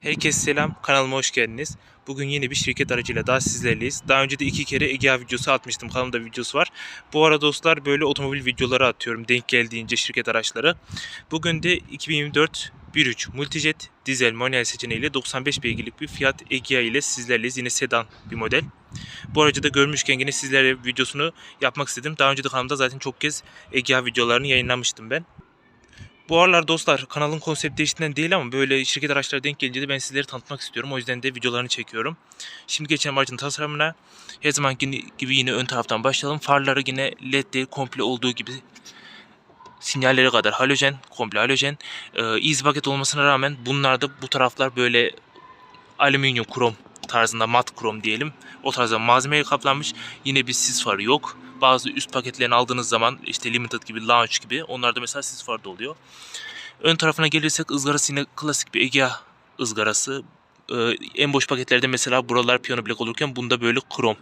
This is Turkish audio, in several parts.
Herkese selam, kanalıma hoş geldiniz. Bugün yeni bir şirket aracıyla daha sizlerleyiz. Daha önce de iki kere Egea videosu atmıştım, kanalımda videosu var. Bu ara dostlar böyle otomobil videoları atıyorum, denk geldiğince şirket araçları. Bugün de 2024 1.3 Multijet dizel manuel seçeneğiyle 95 beygirlik bir Fiat Egea ile sizlerleyiz. Yine sedan bir model. Bu aracı da görmüşken yine sizlere videosunu yapmak istedim. Daha önce de kanalımda zaten çok kez Egea videolarını yayınlamıştım ben. Bu aralar dostlar kanalın konsept değiştiğinden değil ama böyle şirket araçları denk gelince de ben sizleri tanıtmak istiyorum. O yüzden de videolarını çekiyorum. Şimdi geçelim aracın tasarımına. Her zaman gibi yine ön taraftan başlayalım. Farları yine led değil komple olduğu gibi sinyallere kadar halojen, komple halojen. Ee, easy paket olmasına rağmen bunlarda bu taraflar böyle alüminyum krom tarzında mat krom diyelim. O tarzda malzemeyle kaplanmış. Yine bir sis farı yok. Bazı üst paketlerini aldığınız zaman işte Limited gibi, Launch gibi onlarda mesela sis farı da oluyor. Ön tarafına gelirsek ızgarası yine klasik bir Egea ızgarası. Ee, en boş paketlerde mesela buralar piyano black olurken bunda böyle krom.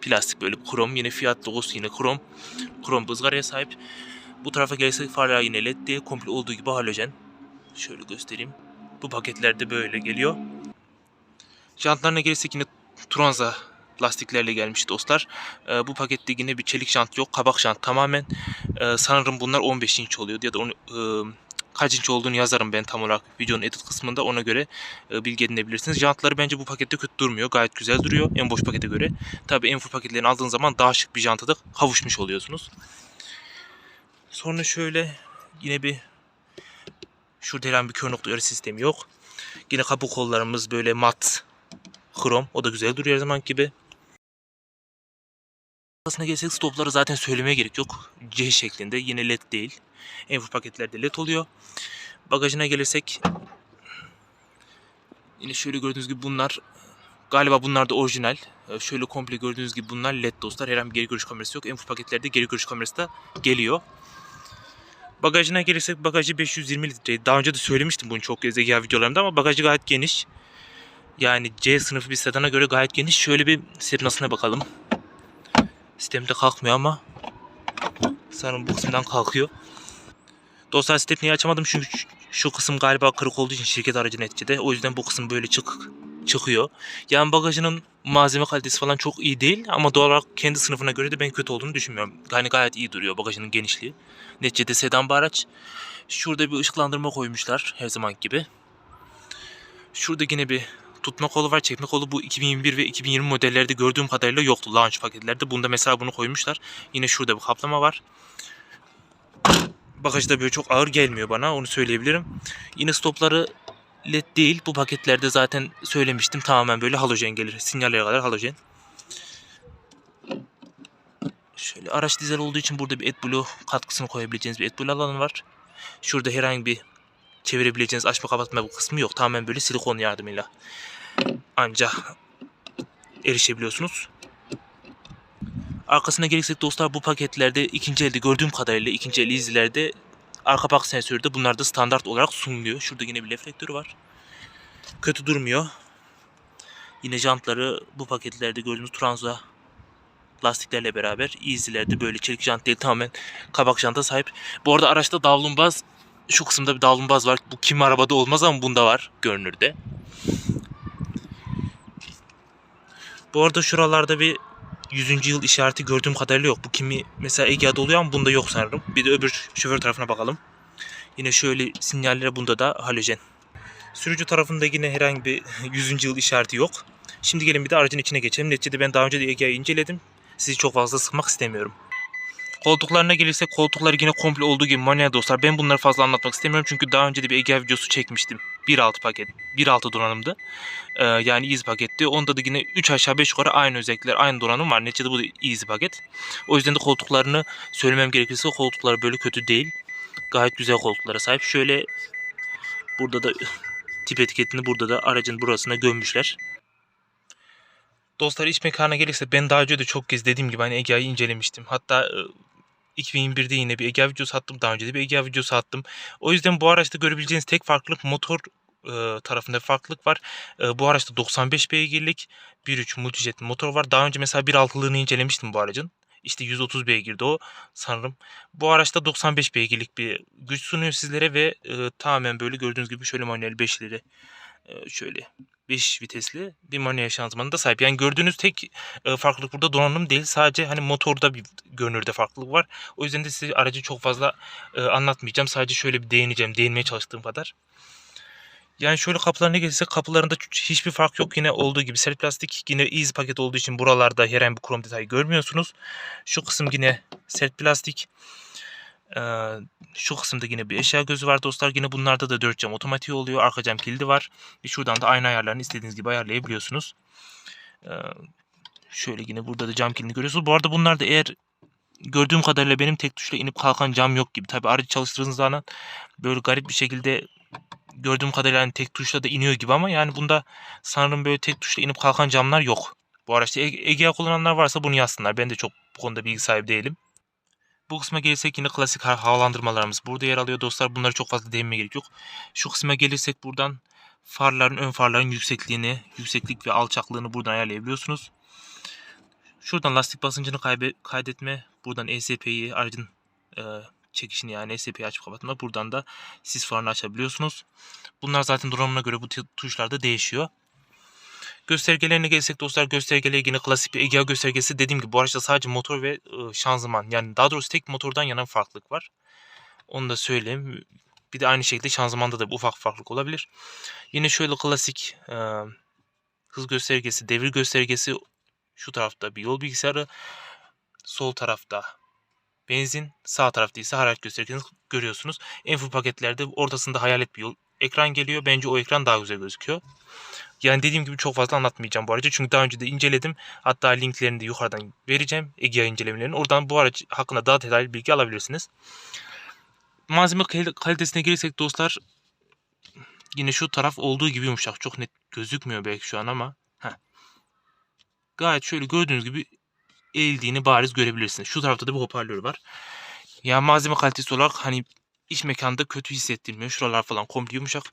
Plastik böyle krom. Yine Fiat logosu yine krom. Krom ızgaraya sahip. Bu tarafa gelirsek farlar yine led değil. Komple olduğu gibi halojen. Şöyle göstereyim. Bu paketlerde böyle geliyor. Jantlarına gelirsek yine Turanza lastiklerle gelmiş dostlar. Ee, bu pakette yine bir çelik jant yok. Kabak jant tamamen. Ee, sanırım bunlar 15 inç oluyordu ya da onu, e, kaç inç olduğunu yazarım ben tam olarak videonun edit kısmında ona göre e, bilgi edinebilirsiniz. Jantları bence bu pakette kötü durmuyor. Gayet güzel duruyor en boş pakete göre. Tabi en full paketlerini aldığınız zaman daha şık bir janta da kavuşmuş oluyorsunuz. Sonra şöyle yine bir şurada herhangi bir kör nokta uyarı sistemi yok. Yine kapı kollarımız böyle mat krom. O da güzel duruyor her zaman gibi. Aslına gelsek stopları zaten söylemeye gerek yok. C şeklinde yine led değil. En paketlerde led oluyor. Bagajına gelirsek yine şöyle gördüğünüz gibi bunlar galiba bunlar da orijinal. Ee, Şöyle komple gördüğünüz gibi bunlar led dostlar. Herhangi bir geri görüş kamerası yok. En paketlerde geri görüş kamerası da geliyor. Bagajına gelirsek bagajı 520 litre. Daha önce de söylemiştim bunu çok Egea videolarımda ama bagajı gayet geniş. Yani C sınıfı bir sedana göre gayet geniş. Şöyle bir sedasına bakalım. Sistemde kalkmıyor ama sanırım bu kısımdan kalkıyor. Dostlar stepneyi açamadım çünkü şu- kısım galiba kırık olduğu için şirket aracı neticede. O yüzden bu kısım böyle çık çıkıyor. Yani bagajının malzeme kalitesi falan çok iyi değil ama doğal olarak kendi sınıfına göre de ben kötü olduğunu düşünmüyorum. Yani gayet iyi duruyor bagajının genişliği. Neticede sedan bir araç. Şurada bir ışıklandırma koymuşlar her zaman gibi. Şurada yine bir tutma kolu var. Çekme kolu bu 2021 ve 2020 modellerde gördüğüm kadarıyla yoktu launch paketlerde. Bunda mesela bunu koymuşlar. Yine şurada bir kaplama var. Bagajda böyle çok ağır gelmiyor bana onu söyleyebilirim. Yine stopları led değil. Bu paketlerde zaten söylemiştim. Tamamen böyle halojen gelir. Sinyallere kadar halojen. Şöyle araç dizel olduğu için burada bir AdBlue katkısını koyabileceğiniz bir AdBlue alanı var. Şurada herhangi bir çevirebileceğiniz açma kapatma kısmı yok. Tamamen böyle silikon yardımıyla ancak erişebiliyorsunuz. Arkasına gelirsek dostlar bu paketlerde ikinci elde gördüğüm kadarıyla ikinci el izlerde arka park sensörü de bunlar da standart olarak sunuluyor. Şurada yine bir reflektörü var. Kötü durmuyor. Yine jantları bu paketlerde gördüğünüz Transa lastiklerle beraber Easy'lerde böyle çelik jant değil tamamen kabak janta sahip. Bu arada araçta davlumbaz şu kısımda bir davlumbaz var. Bu kim arabada olmaz ama bunda var görünürde. Bu arada şuralarda bir 100. yıl işareti gördüğüm kadarıyla yok. Bu kimi mesela Egea'da oluyor ama bunda yok sanırım. Bir de öbür şoför tarafına bakalım. Yine şöyle sinyaller bunda da halojen. Sürücü tarafında yine herhangi bir 100. yıl işareti yok. Şimdi gelin bir de aracın içine geçelim. Neticede ben daha önce de Egea'yı inceledim. Sizi çok fazla sıkmak istemiyorum. Koltuklarına gelirsek koltukları yine komple olduğu gibi manuel dostlar. Ben bunları fazla anlatmak istemiyorum çünkü daha önce de bir Egea videosu çekmiştim. 1.6 paket. 1.6 donanımdı. Ee, yani easy paketti. Onda da yine 3 aşağı 5 yukarı aynı özellikler, aynı donanım var. Neticede bu da easy paket. O yüzden de koltuklarını söylemem gerekirse koltukları böyle kötü değil. Gayet güzel koltuklara sahip. Şöyle burada da tip etiketini burada da aracın burasına gömmüşler. Dostlar iç mekana gelirse ben daha önce de çok kez dediğim gibi hani Egea'yı incelemiştim. Hatta e, 2021'de yine bir Egea videosu attım. Daha önce de bir Egea videosu attım. O yüzden bu araçta görebileceğiniz tek farklılık motor e, tarafında bir farklılık var. E, bu araçta 95 beygirlik 1.3 multijet motor var. Daha önce mesela 1.6'lığını incelemiştim bu aracın. İşte 130 beygirdi o sanırım. Bu araçta 95 beygirlik bir güç sunuyor sizlere ve e, tamamen böyle gördüğünüz gibi şöyle manuel 5'leri e, şöyle 5 vitesli bir manuel şanzımanı da sahip. Yani gördüğünüz tek e, farklılık burada donanım değil. Sadece hani motorda bir görünürde farklılık var. O yüzden de size aracı çok fazla e, anlatmayacağım. Sadece şöyle bir değineceğim. Değinmeye çalıştığım kadar. Yani şöyle kapılarına gelirse kapılarında hiçbir fark yok. Yine olduğu gibi sert plastik. Yine easy paket olduğu için buralarda herhangi bir krom detayı görmüyorsunuz. Şu kısım yine sert plastik. Şu kısımda yine bir eşya gözü var dostlar. Yine bunlarda da 4 cam otomatik oluyor. Arka cam kilidi var. Ve şuradan da ayna ayarlarını istediğiniz gibi ayarlayabiliyorsunuz. Şöyle yine burada da cam kilidini görüyorsunuz. Bu arada bunlar da eğer gördüğüm kadarıyla benim tek tuşla inip kalkan cam yok gibi. Tabi aracı çalıştırdığınız zaman böyle garip bir şekilde gördüğüm kadarıyla yani tek tuşla da iniyor gibi ama yani bunda sanırım böyle tek tuşla inip kalkan camlar yok. Bu araçta Egea kullananlar varsa bunu yazsınlar. Ben de çok bu konuda bilgi sahibi değilim. Bu kısma gelirsek yine klasik havalandırmalarımız burada yer alıyor dostlar. Bunlara çok fazla değinmeye gerek yok. Şu kısma gelirsek buradan farların ön farların yüksekliğini, yükseklik ve alçaklığını buradan ayarlayabiliyorsunuz. Şuradan lastik basıncını kaydetme, buradan ESP'yi aracın e, çekişini yani ESP'yi açıp kapatma. Buradan da sis farını açabiliyorsunuz. Bunlar zaten donanımına göre bu tuşlarda değişiyor. Göstergelerine gelsek dostlar göstergeleri yine klasik bir Egea göstergesi. Dediğim gibi bu araçta sadece motor ve şanzıman yani daha doğrusu tek motordan yana farklılık var. Onu da söyleyeyim. Bir de aynı şekilde şanzımanda da bir ufak farklılık olabilir. Yine şöyle klasik e, hız göstergesi, devir göstergesi şu tarafta bir yol bilgisayarı, sol tarafta benzin, sağ tarafta ise hararet göstergesini görüyorsunuz. En full paketlerde ortasında hayalet bir yol ekran geliyor. Bence o ekran daha güzel gözüküyor. Yani dediğim gibi çok fazla anlatmayacağım bu aracı. Çünkü daha önce de inceledim. Hatta linklerini de yukarıdan vereceğim. Egea incelemelerini. Oradan bu araç hakkında daha detaylı bilgi alabilirsiniz. Malzeme kalitesine gelirsek dostlar yine şu taraf olduğu gibi yumuşak. Çok net gözükmüyor belki şu an ama. Heh. Gayet şöyle gördüğünüz gibi eğildiğini bariz görebilirsiniz. Şu tarafta da bir hoparlör var. Ya malzeme kalitesi olarak hani iç mekanda kötü hissettirmiyor. Şuralar falan komple yumuşak.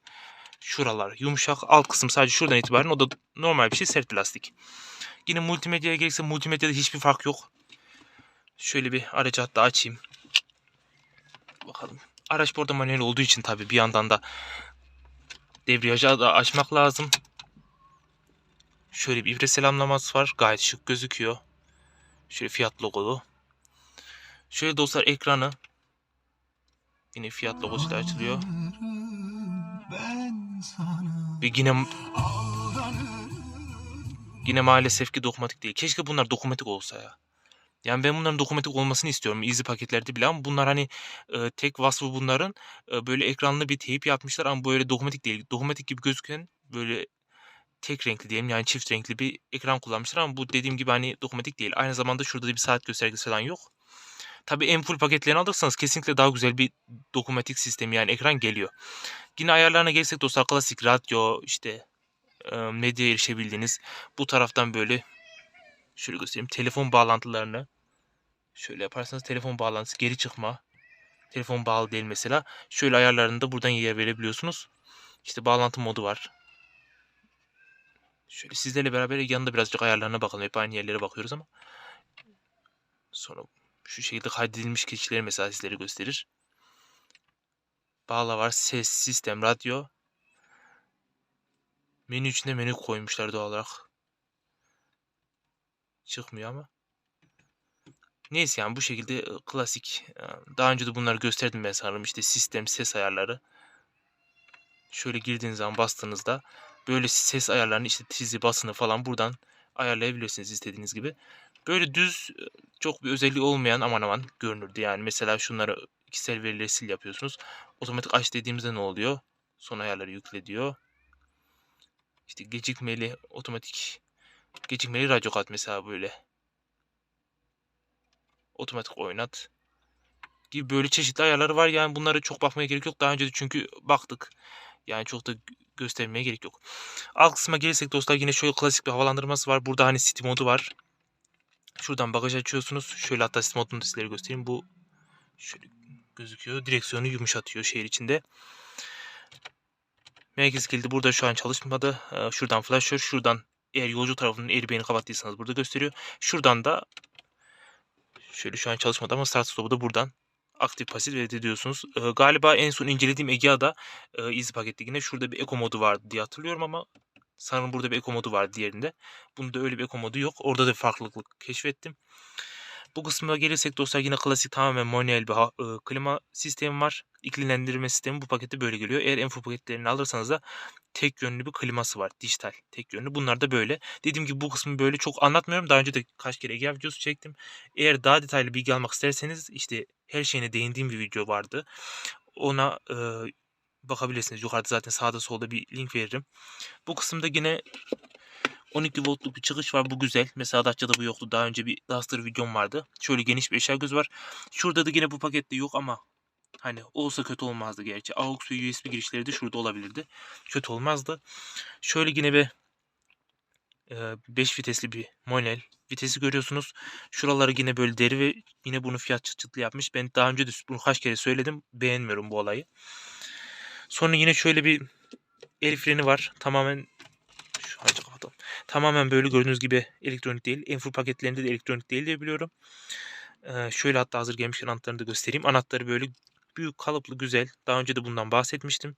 Şuralar yumuşak. Alt kısım sadece şuradan itibaren o da normal bir şey sert plastik. Yine multimedyaya gelirse multimedyada hiçbir fark yok. Şöyle bir aracı hatta açayım. Bakalım. Araç burada manuel olduğu için tabi bir yandan da debriyajı da açmak lazım. Şöyle bir ibre selamlaması var. Gayet şık gözüküyor. Şöyle fiyat logolu. Şöyle dostlar ekranı yine fiyat logosuyla açılıyor. Ve yine yine maalesef ki dokunmatik değil. Keşke bunlar dokunmatik olsa ya. Yani ben bunların dokunmatik olmasını istiyorum. Easy paketlerde bile ama bunlar hani e, tek vasfı bunların e, böyle ekranlı bir teyip yapmışlar ama böyle dokunmatik değil. Dokunmatik gibi gözüken böyle tek renkli diyelim yani çift renkli bir ekran kullanmışlar ama bu dediğim gibi hani dokunmatik değil. Aynı zamanda şurada da bir saat göstergesi falan yok. Tabi en full paketlerini alırsanız kesinlikle daha güzel bir dokunmatik sistemi yani ekran geliyor. Yine ayarlarına gelsek dostlar klasik radyo işte medyaya erişebildiğiniz bu taraftan böyle şöyle göstereyim telefon bağlantılarını şöyle yaparsanız telefon bağlantısı geri çıkma telefon bağlı değil mesela şöyle ayarlarını da buradan yer verebiliyorsunuz. İşte bağlantı modu var. Şöyle sizlerle beraber yanında birazcık ayarlarına bakalım. Hep aynı yerlere bakıyoruz ama. Sonra şu şekilde kaydedilmiş kişileri mesela sizlere gösterir. Bağla var. Ses, sistem, radyo. Menü içinde menü koymuşlar doğal olarak. Çıkmıyor ama. Neyse yani bu şekilde klasik. Daha önce de bunları gösterdim ben sanırım. İşte sistem, ses ayarları. Şöyle girdiğiniz zaman bastığınızda böyle ses ayarlarını işte tizi, basını falan buradan ayarlayabilirsiniz istediğiniz gibi. Böyle düz çok bir özelliği olmayan aman aman görünürdü. Yani mesela şunları kişisel verileri sil yapıyorsunuz. Otomatik aç dediğimizde ne oluyor? Son ayarları yükle diyor. İşte gecikmeli otomatik gecikmeli radyo kat mesela böyle. Otomatik oynat gibi böyle çeşitli ayarları var. Yani bunları çok bakmaya gerek yok. Daha önce de çünkü baktık. Yani çok da göstermeye gerek yok. Alt kısma gelirsek dostlar yine şöyle klasik bir havalandırması var. Burada hani city modu var. Şuradan bagaj açıyorsunuz. Şöyle hatta city modunu da sizlere göstereyim. Bu şöyle gözüküyor. Direksiyonu yumuşatıyor şehir içinde. Merkez kilidi burada şu an çalışmadı. Ee, şuradan flasher, şuradan eğer yolcu tarafının airbag'ini kapattıysanız burada gösteriyor. Şuradan da şöyle şu an çalışmadı ama start stop'u da buradan aktif pasif reddediyorsunuz. Ee, galiba en son incelediğim Egea'da e, Easy Paket Ligi'nde şurada bir Eco modu vardı diye hatırlıyorum ama sanırım burada bir Eco modu var diğerinde. Bunda öyle bir Eco modu yok. Orada da bir farklılık keşfettim. Bu kısmına gelirsek dostlar yine klasik tamamen manuel bir e, klima sistemi var. İklimlendirme sistemi bu pakette böyle geliyor. Eğer Enfo paketlerini alırsanız da tek yönlü bir kliması var. Dijital tek yönlü. Bunlar da böyle. Dediğim gibi bu kısmı böyle çok anlatmıyorum. Daha önce de kaç kere Egea videosu çektim. Eğer daha detaylı bilgi almak isterseniz işte her şeyine değindiğim bir video vardı. Ona e, bakabilirsiniz. Yukarıda zaten sağda solda bir link veririm. Bu kısımda yine 12 voltluk bir çıkış var. Bu güzel. Mesela Dacia'da bu yoktu. Daha önce bir Duster videom vardı. Şöyle geniş bir eşya göz var. Şurada da yine bu pakette yok ama hani olsa kötü olmazdı gerçi. AUX ve USB girişleri de şurada olabilirdi. Kötü olmazdı. Şöyle yine bir 5 vitesli bir manuel vitesi görüyorsunuz. Şuraları yine böyle deri ve yine bunu fiyat çıt çıtlı yapmış. Ben daha önce de bunu kaç kere söyledim. Beğenmiyorum bu olayı. Sonra yine şöyle bir el freni var. Tamamen şu ağacı kapatalım. Tamamen böyle gördüğünüz gibi elektronik değil. Enfur paketlerinde de elektronik değil diye biliyorum. Ee, şöyle hatta hazır gelmişken anahtarını da göstereyim. Anahtarı böyle büyük kalıplı güzel. Daha önce de bundan bahsetmiştim.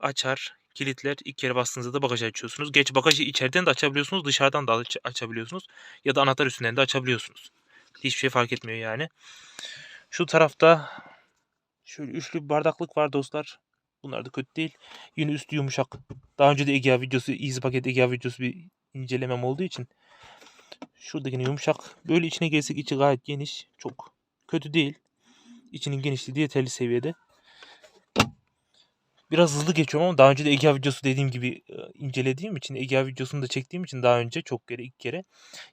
Açar, kilitler. İlk kere bastığınızda da bagajı açıyorsunuz. Geç bagajı içeriden de açabiliyorsunuz. Dışarıdan da aç- açabiliyorsunuz. Ya da anahtar üstünden de açabiliyorsunuz. Hiçbir şey fark etmiyor yani. Şu tarafta şöyle üçlü bardaklık var dostlar. Bunlar da kötü değil. Yine üstü yumuşak. Daha önce de Egea videosu, Easy Paket Egea videosu bir incelemem olduğu için. Şurada yine yumuşak. Böyle içine gelsek içi gayet geniş. Çok kötü değil. İçinin genişliği yeterli seviyede. Biraz hızlı geçiyorum ama daha önce de Egea videosu dediğim gibi e, incelediğim için Egea videosunu da çektiğim için daha önce çok kere ilk kere.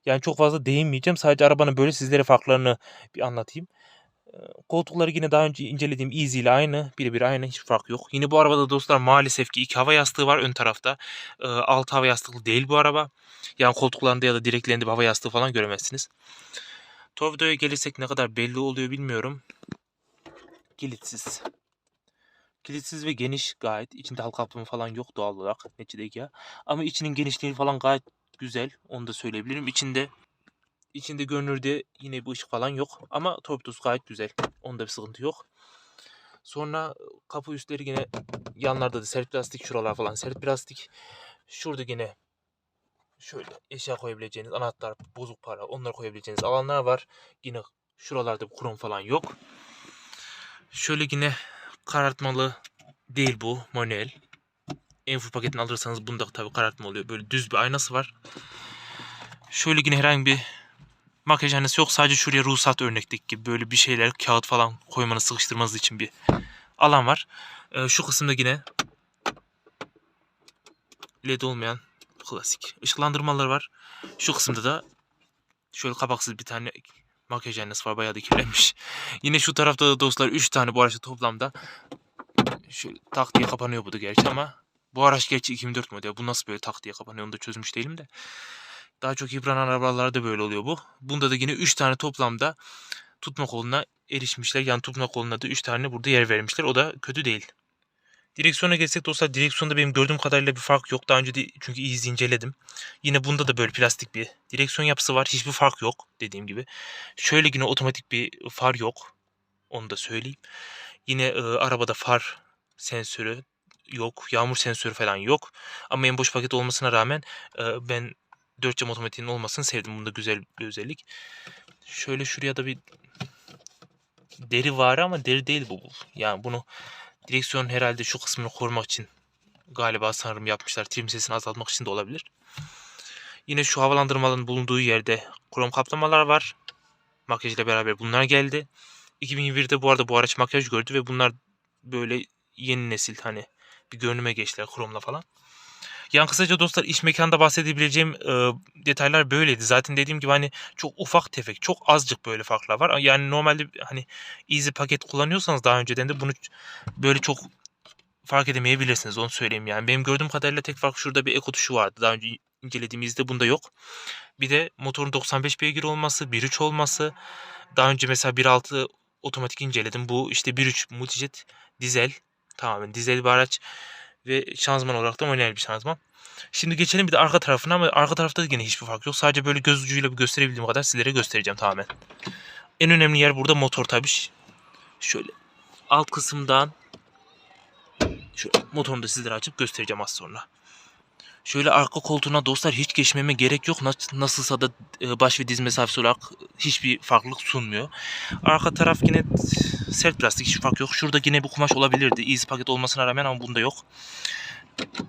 Yani çok fazla değinmeyeceğim. Sadece arabanın böyle sizlere farklarını bir anlatayım. Koltukları yine daha önce incelediğim Easy ile aynı. Birebir aynı. Hiç fark yok. Yine bu arabada dostlar maalesef ki iki hava yastığı var ön tarafta. E, Alt hava yastıklı değil bu araba. Yani koltuklarında ya da direklerinde bir hava yastığı falan göremezsiniz. Torpido'ya gelirsek ne kadar belli oluyor bilmiyorum. Kilitsiz. Kilitsiz ve geniş gayet. İçinde halka kaplama falan yok doğal olarak. Neticede ya. Ama içinin genişliği falan gayet güzel. Onu da söyleyebilirim. İçinde içinde görünürde yine bir ışık falan yok. Ama torpidosu gayet güzel. Onda bir sıkıntı yok. Sonra kapı üstleri yine yanlarda da sert plastik şuralar falan sert plastik. Şurada yine şöyle eşya koyabileceğiniz anahtar, bozuk para onları koyabileceğiniz alanlar var. Yine şuralarda krom falan yok. Şöyle yine karartmalı değil bu manuel. Enfur paketini alırsanız bunda tabi karartma oluyor. Böyle düz bir aynası var. Şöyle yine herhangi bir makyajhanesi yok. Sadece şuraya ruhsat örnekteki gibi böyle bir şeyler kağıt falan koymanız sıkıştırmanız için bir alan var. Ee, şu kısımda yine led olmayan klasik ışıklandırmalar var. Şu kısımda da şöyle kapaksız bir tane makyaj aynası var. Bayağı da. Yine şu tarafta da dostlar 3 tane bu araçta toplamda şöyle tak diye kapanıyor bu da gerçi ama bu araç gerçi 2004 model. Bu nasıl böyle tak diye kapanıyor onu da çözmüş değilim de. Daha çok yıpranan arabalarda böyle oluyor bu. Bunda da yine 3 tane toplamda tutma koluna erişmişler. Yani tutma koluna da 3 tane burada yer vermişler. O da kötü değil. Direksiyona geçsek dostlar direksiyonda benim gördüğüm kadarıyla bir fark yok. Daha önce de çünkü iyi inceledim. Yine bunda da böyle plastik bir direksiyon yapısı var. Hiçbir fark yok dediğim gibi. Şöyle yine otomatik bir far yok. Onu da söyleyeyim. Yine e, arabada far sensörü yok. Yağmur sensörü falan yok. Ama en boş paket olmasına rağmen e, ben 4 cam otomatiğinin olmasını sevdim. Bunda güzel bir özellik. Şöyle şuraya da bir deri var ama deri değil bu. Yani bunu direksiyon herhalde şu kısmını korumak için galiba sanırım yapmışlar. Trim sesini azaltmak için de olabilir. Yine şu havalandırmaların bulunduğu yerde krom kaplamalar var. Makyaj ile beraber bunlar geldi. 2021'de bu arada bu araç makyaj gördü ve bunlar böyle yeni nesil hani bir görünüme geçtiler kromla falan. Yani kısaca dostlar iş mekanda bahsedebileceğim e, detaylar böyleydi. Zaten dediğim gibi hani çok ufak tefek, çok azıcık böyle farklar var. Yani normalde hani easy paket kullanıyorsanız daha önceden de bunu böyle çok fark edemeyebilirsiniz onu söyleyeyim yani. Benim gördüğüm kadarıyla tek fark şurada bir eko tuşu vardı. Daha önce incelediğimizde bunda yok. Bir de motorun 95 beygir olması, 1.3 olması. Daha önce mesela 1.6 otomatik inceledim. Bu işte 1.3 multijet dizel. Tamamen dizel bir araç. Ve şanzıman olarak da manuel bir şanzıman. Şimdi geçelim bir de arka tarafına ama arka tarafta da yine hiçbir fark yok. Sadece böyle göz ucuyla bir gösterebildiğim kadar sizlere göstereceğim tamamen. En önemli yer burada motor tabi. Şöyle alt kısımdan şöyle motorunu da sizlere açıp göstereceğim az sonra. Şöyle arka koltuğuna dostlar hiç geçmeme gerek yok. Nas- Nasılsa da e, baş ve diz mesafesi olarak hiçbir farklılık sunmuyor. Arka taraf yine sert plastik hiç fark yok. Şurada yine bir kumaş olabilirdi. Easy paket olmasına rağmen ama bunda yok.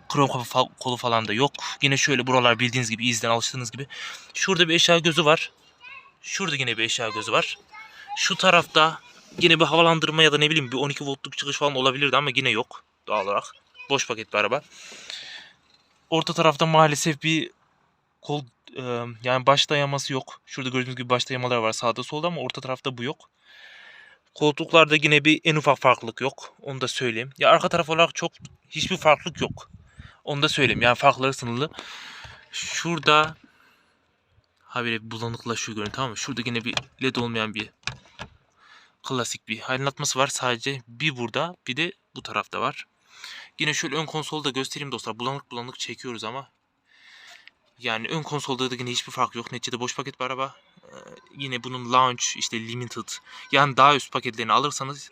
Krom kafa fa- kolu falan da yok. Yine şöyle buralar bildiğiniz gibi Easy'den alıştığınız gibi. Şurada bir eşya gözü var. Şurada yine bir eşya gözü var. Şu tarafta yine bir havalandırma ya da ne bileyim bir 12 voltluk çıkış falan olabilirdi ama yine yok doğal olarak. Boş paket bir araba. Orta tarafta maalesef bir kol e, yani baş dayaması yok. Şurada gördüğünüz gibi baş dayamalar var sağda solda ama orta tarafta bu yok. Koltuklarda yine bir en ufak farklılık yok. Onu da söyleyeyim. Ya arka taraf olarak çok hiçbir farklılık yok. Onu da söyleyeyim. Yani farkları sınırlı. Şurada ha böyle bir bulanıklaşıyor görün tamam mı? Şurada yine bir led olmayan bir klasik bir aydınlatması var. Sadece bir burada bir de bu tarafta var. Yine şöyle ön konsolda göstereyim dostlar. Bulanık bulanık çekiyoruz ama yani ön konsolda da yine hiçbir fark yok. Neticede boş paket bir araba. Ee, yine bunun launch işte limited yani daha üst paketlerini alırsanız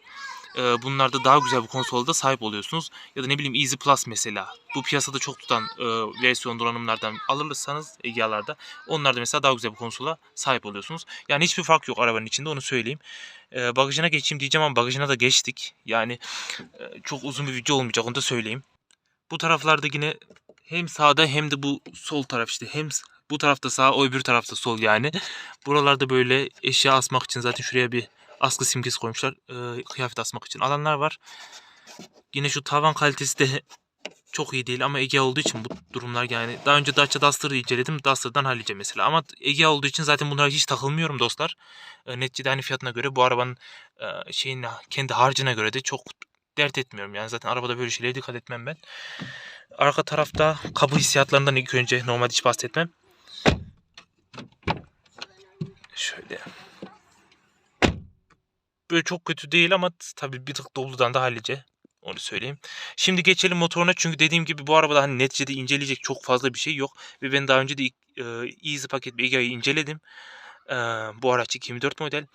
e, bunlarda daha güzel bir konsolda sahip oluyorsunuz. Ya da ne bileyim Easy Plus mesela. Bu piyasada çok tutan e, versiyon donanımlardan alırsanız Egea'larda onlarda mesela daha güzel bir konsola sahip oluyorsunuz. Yani hiçbir fark yok arabanın içinde onu söyleyeyim. E, bagajına geçeyim diyeceğim ama bagajına da geçtik. Yani e, çok uzun bir video olmayacak onu da söyleyeyim. Bu taraflarda yine hem sağda hem de bu sol taraf işte hem bu tarafta sağ o öbür tarafta sol yani. Buralarda böyle eşya asmak için zaten şuraya bir askı simgesi koymuşlar. Ee, kıyafet asmak için alanlar var. Yine şu tavan kalitesi de çok iyi değil ama Ege olduğu için bu durumlar yani daha önce Dacia Duster'ı inceledim. Duster'dan hallice mesela ama Ege olduğu için zaten bunlara hiç takılmıyorum dostlar. E, neticede hani fiyatına göre bu arabanın e, şeyin kendi harcına göre de çok dert etmiyorum. Yani zaten arabada böyle şeylere dikkat etmem ben. Arka tarafta kabı hissiyatlarından ilk önce normalde hiç bahsetmem. Şöyle. Böyle çok kötü değil ama tabii bir tık doludan da hallice. Onu söyleyeyim. Şimdi geçelim motoruna çünkü dediğim gibi bu arabada hani neticede inceleyecek çok fazla bir şey yok. Ve ben daha önce de e, Easy paket Egea'yı inceledim. E, bu araç 2004 model.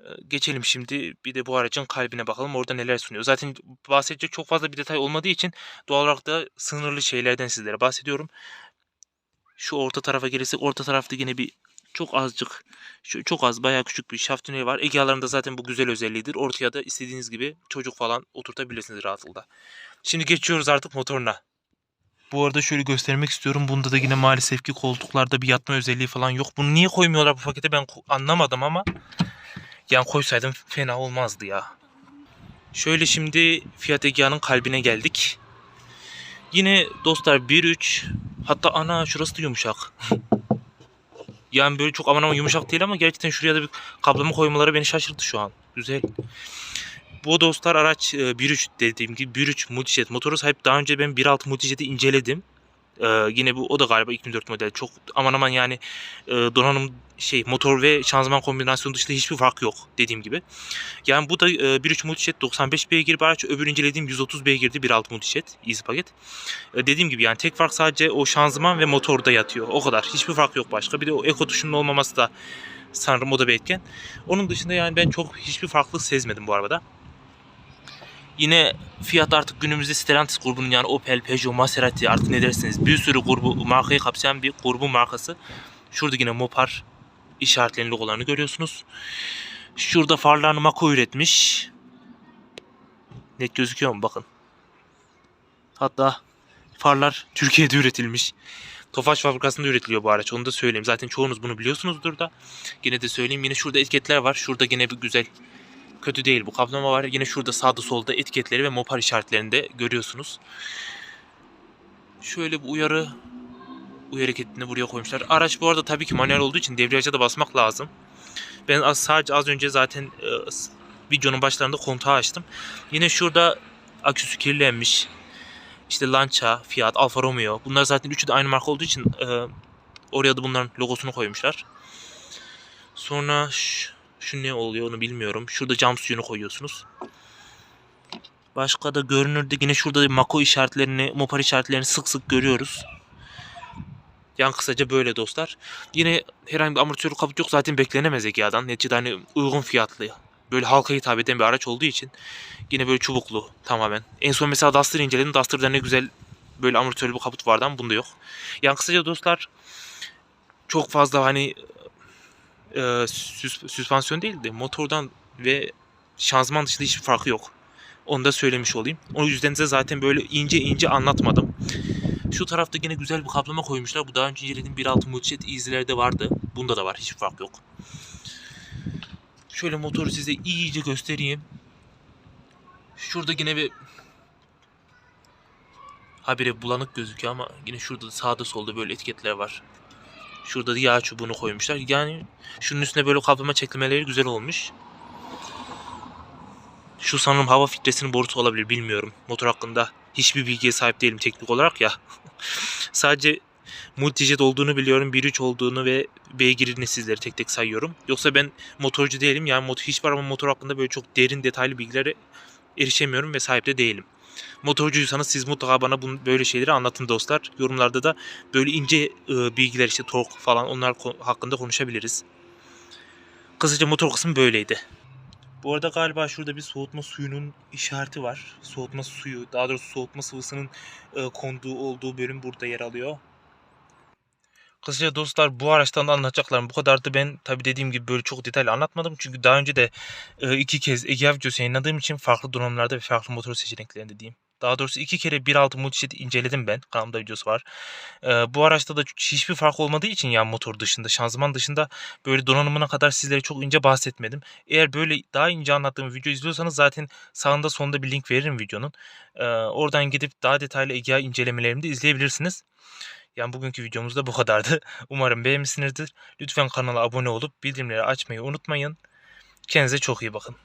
E, geçelim şimdi bir de bu aracın kalbine bakalım orada neler sunuyor. Zaten bahsedecek çok fazla bir detay olmadığı için doğal olarak da sınırlı şeylerden sizlere bahsediyorum. Şu orta tarafa gelirsek orta tarafta yine bir çok azıcık çok az bayağı küçük bir şaft tüneli var. Egea'larında zaten bu güzel özelliğidir. Ortaya da istediğiniz gibi çocuk falan oturtabilirsiniz rahatlıkla. Şimdi geçiyoruz artık motoruna. Bu arada şöyle göstermek istiyorum. Bunda da yine maalesef ki koltuklarda bir yatma özelliği falan yok. Bunu niye koymuyorlar bu pakete ben anlamadım ama yani koysaydım fena olmazdı ya. Şöyle şimdi Fiat Egea'nın kalbine geldik. Yine dostlar 1.3 hatta ana şurası da yumuşak. Yani böyle çok aman aman yumuşak değil ama gerçekten şuraya da bir kaplama koymaları beni şaşırttı şu an. Güzel. Bu dostlar araç e, 1.3 dediğim gibi 1.3 multijet motoru sahip. Daha önce ben 1.6 multijet'i inceledim. Ee, yine bu o da galiba 2004 model. Çok aman aman yani e, donanım şey motor ve şanzıman kombinasyonu dışında hiçbir fark yok dediğim gibi. Yani bu da e, 1.3 multijet 95 beygir bir araç. Öbür incelediğim 130 beygirdi 1.6 multijet easy paket. E, dediğim gibi yani tek fark sadece o şanzıman ve motorda yatıyor. O kadar. Hiçbir fark yok başka. Bir de o eko tuşunun olmaması da sanırım o da bir etken. Onun dışında yani ben çok hiçbir farklılık sezmedim bu arabada. Yine Fiat artık günümüzde Stellantis grubunun yani Opel, Peugeot, Maserati artık ne dersiniz bir sürü grubu markayı kapsayan bir grubun markası. Şurada yine Mopar işaretlerini logolarını görüyorsunuz. Şurada farlarını Mako üretmiş. Net gözüküyor mu bakın. Hatta farlar Türkiye'de üretilmiş. Tofaş fabrikasında üretiliyor bu araç. Onu da söyleyeyim. Zaten çoğunuz bunu biliyorsunuzdur da. Yine de söyleyeyim. Yine şurada etiketler var. Şurada yine bir güzel kötü değil bu kaplama var. Yine şurada sağda solda etiketleri ve mopar işaretlerini de görüyorsunuz. Şöyle bir uyarı uyarı etiketini buraya koymuşlar. Araç bu arada tabii ki manuel olduğu için debriyaja da basmak lazım. Ben az, sadece az önce zaten e, videonun başlarında kontağı açtım. Yine şurada aküsü kirlenmiş. İşte Lancia, Fiat, Alfa Romeo. Bunlar zaten üçü de aynı marka olduğu için e, oraya da bunların logosunu koymuşlar. Sonra şu, şu ne oluyor onu bilmiyorum. Şurada cam suyunu koyuyorsunuz. Başka da görünürde yine şurada Mako işaretlerini, Mopar işaretlerini sık sık görüyoruz. Yani kısaca böyle dostlar. Yine herhangi bir amortisör kaput yok zaten beklenemez Egea'dan. Neticede hani uygun fiyatlı böyle halka hitap eden bir araç olduğu için yine böyle çubuklu tamamen. En son mesela Duster'ı inceledim. Duster'da ne güzel böyle amortisörlü bir kaput vardı ama bunda yok. Yani kısaca dostlar çok fazla hani e, süs- süspansiyon değil de motordan ve şanzıman dışında hiçbir farkı yok. Onu da söylemiş olayım. O yüzden de zaten böyle ince ince anlatmadım. Şu tarafta yine güzel bir kaplama koymuşlar. Bu daha önce incelediğim 1.6 Multijet Easy'lerde vardı. Bunda da var. Hiçbir fark yok. Şöyle motoru size iyice göstereyim. Şurada yine bir habire bulanık gözüküyor ama yine şurada da sağda solda böyle etiketler var. Şurada da yağ çubuğunu koymuşlar. Yani şunun üstüne böyle kaplama çeklemeleri güzel olmuş. Şu sanırım hava filtresinin borusu olabilir bilmiyorum. Motor hakkında hiçbir bilgiye sahip değilim teknik olarak ya. Sadece multijet olduğunu biliyorum, 1.3 olduğunu ve beygirini sizlere tek tek sayıyorum. Yoksa ben motorcu değilim. Yani motor, hiçbir araba motor hakkında böyle çok derin detaylı bilgilere erişemiyorum ve sahip de değilim. Motorcuysanız siz mutlaka bana bunu, böyle şeyleri anlatın dostlar. Yorumlarda da böyle ince e, bilgiler işte tork falan onlar hakkında konuşabiliriz. Kısaca motor kısmı böyleydi. Bu arada galiba şurada bir soğutma suyunun işareti var. Soğutma suyu, daha doğrusu soğutma sıvısının e, konduğu olduğu bölüm burada yer alıyor. Kısaca dostlar bu araçtan anlatacaklarım bu kadar da ben tabi dediğim gibi böyle çok detaylı anlatmadım. Çünkü daha önce de e, iki kez Egea videosu yayınladığım için farklı donanımlarda ve farklı motor seçeneklerinde diyeyim. Daha doğrusu iki kere 1.6 multijet inceledim ben. Kanalımda videosu var. E, bu araçta da hiçbir fark olmadığı için yani motor dışında, şanzıman dışında böyle donanımına kadar sizlere çok ince bahsetmedim. Eğer böyle daha ince anlattığım video izliyorsanız zaten sağında sonunda bir link veririm videonun. E, oradan gidip daha detaylı Egea incelemelerimi de izleyebilirsiniz. Yani bugünkü videomuz da bu kadardı. Umarım beğenmişsinizdir. Lütfen kanala abone olup bildirimleri açmayı unutmayın. Kendinize çok iyi bakın.